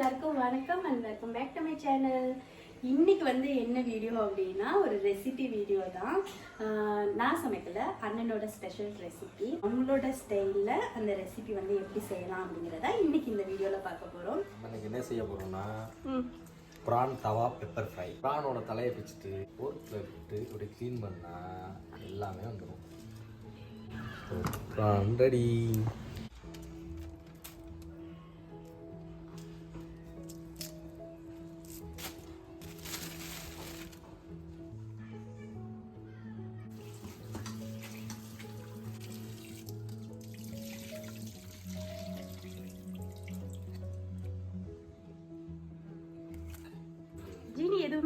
எல்லாருக்கும் வணக்கம் and welcome back to my channel இன்னைக்கு வந்து என்ன வீடியோ அப்படின்னா ஒரு ரெசிபி வீடியோ தான். நான் சமைக்கல அண்ணனோட ஸ்பெஷல் ரெசிபி அவங்களோட ஸ்டைலில் அந்த ரெசிபி வந்து எப்படி செய்யலாம் அப்படிங்கிறத இன்னைக்கு இந்த வீடியோவில் பார்க்க போகிறோம் இன்னைக்கு என்ன செய்ய போறோம்னா ப்ரான் தவா பெப்பர் ஃப்ரை ப்ரானோட தலையை பிச்சுட்டு போர்க்கில் விட்டு இப்படி க்ளீன் பண்ணா எல்லாமே வந்துடும் ப்ரான் ரெடி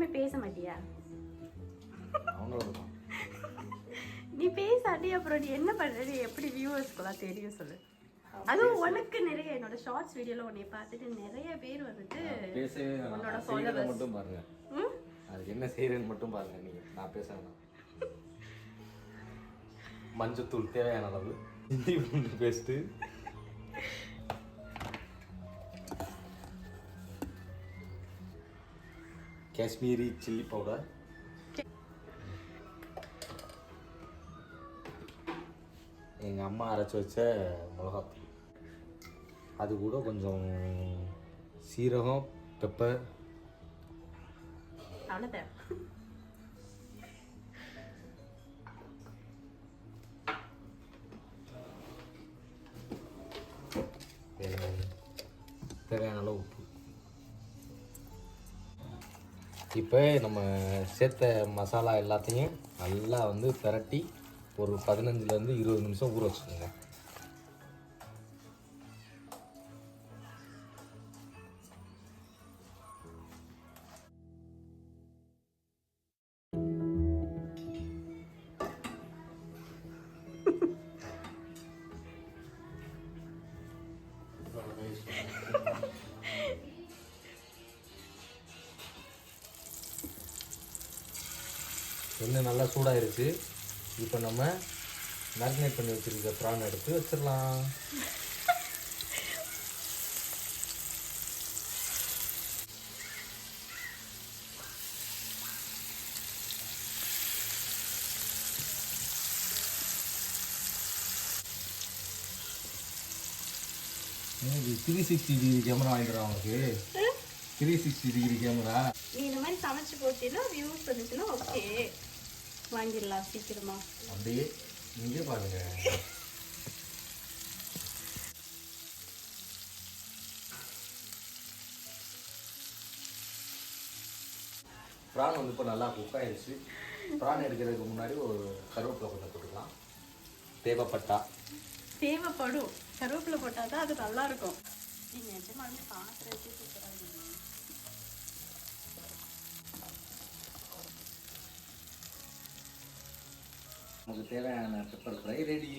எதுவுமே பேச மாட்டியா? நீ பேசாட்டி அப்புறம் நீ என்ன பண்ணுறது எப்படி வியூவர்ஸ்க்குலாம் தெரியும் சொல்லு. அதுவும் உனக்கு நிறைய என்னோட ஷார்ட்ஸ் வீடியோவில் உன்னை பார்த்துட்டு நிறைய பேர் வந்துட்டு. உன்னோட followers. மட்டும் பாருங்க? அதுக்கு என்ன செய்யறேன்னு மட்டும் பாருங்க நீங்க. நான் பேச வேணாம். மஞ்சத்தூள் தேவையான அளவு. இஞ்சி பூண்டு பேஸ்ட்டு காஷ்மீரி சில்லி பவுடர் எங்கள் அம்மா அரைச்சி வச்ச மிளகாத்தூள். அது கூட கொஞ்சம் சீரகம் பெப்பர் அவ்வளோதான் தேவையான அளவு இப்போ நம்ம சேர்த்த மசாலா எல்லாத்தையும் நல்லா வந்து பிரட்டி ஒரு பதினஞ்சுலேருந்து இருபது நிமிஷம் ஊற வச்சுக்கோங்க. எண்ணெய் நல்லா சூடாயிருச்சு இப்போ நம்ம மேரினேட் பண்ணி வச்சுருக்க ப்ரான் எடுத்து வச்சிடலாம் த்ரீ சிக்ஸ்டி டிகிரி கேமரா வாங்கிக்கிறோம் அவனுக்கு. த்ரீ சிக்ஸ்டி டிகிரி கேமரா நீ இந்த மாதிரி சமைச்சு போட்டீங்கன்னா வியூஸ் வந்துச்சுன்னா ஓகே வாங்கிடலாம் சீக்கிரமா. அப்படியே இங்கே பாருங்க. ப்ரான் வந்து இப்போ நல்லா குக் ஆயிடுச்சு ப்ரான் எடுக்கிறதுக்கு முன்னாடி ஒரு கருவேப்பிலை கொஞ்சம் போட்டுக்கலாம். தேவைப்பட்டா. தேவைப்படும். கருவேப்பிலை போட்டால் தான் அது நல்லா இருக்கும். நீ நிஜமாலுமே பார்க்குறதுக்கே சூப்பராக இருக்கும் நமக்கு தேவையான pepper fry ready.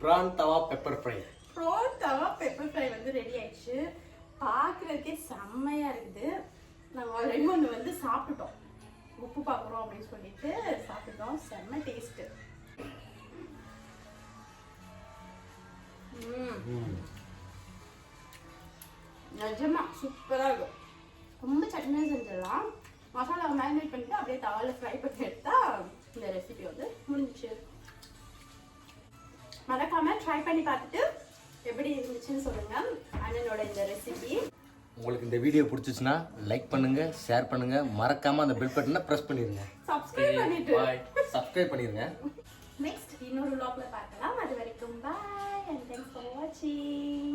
Prawn tawa pepper fry prawn tawa pepper fry வந்து ரெடி ஆயிடுச்சு. பார்க்குறதுக்கே செம்மையாக இருக்குது. நாங்கள் ரெண்டு ஒன்று வந்து சாப்பிட்டுட்டோம். உப்பு பார்க்குறோம் அப்படின்னு சொல்லிட்டு சாப்பிட்டுட்டோம் செம்ம டேஸ்ட்டு ம் நிஜமா சூப்பராக இருக்கும். ரொம்ப சட்னியாக செஞ்சிடலாம். மசாலா மேரினேட் பண்ணிட்டு அப்படியே தவாவில் ஃப்ரை பண்ணி எடுத்தா இந்த ரெசிபி வந்து முடிஞ்சிச்சு. மறக்காம ட்ரை பண்ணி பார்த்துட்டு எப்படி இருந்துச்சுன்னு சொல்லுங்க. அண்ணனோட இந்த ரெசிபி உங்களுக்கு இந்த வீடியோ பிடிச்சிச்சுன்னா லைக் பண்ணுங்க ஷேர் பண்ணுங்க. மறக்காம அந்த பெல் பட்டனை பிரஸ் பண்ணிருங்க. சப்ஸ்கிரைப் பண்ணிட்டு. சப்ஸ்கிரைப் பண்ணிருங்க. நெக்ஸ்ட் இன்னொரு vlogல பார்க்கலாம். அது வரைக்கும் பாய் அண்ட் தேங்க்ஸ் ஃபார் வாட்சிங்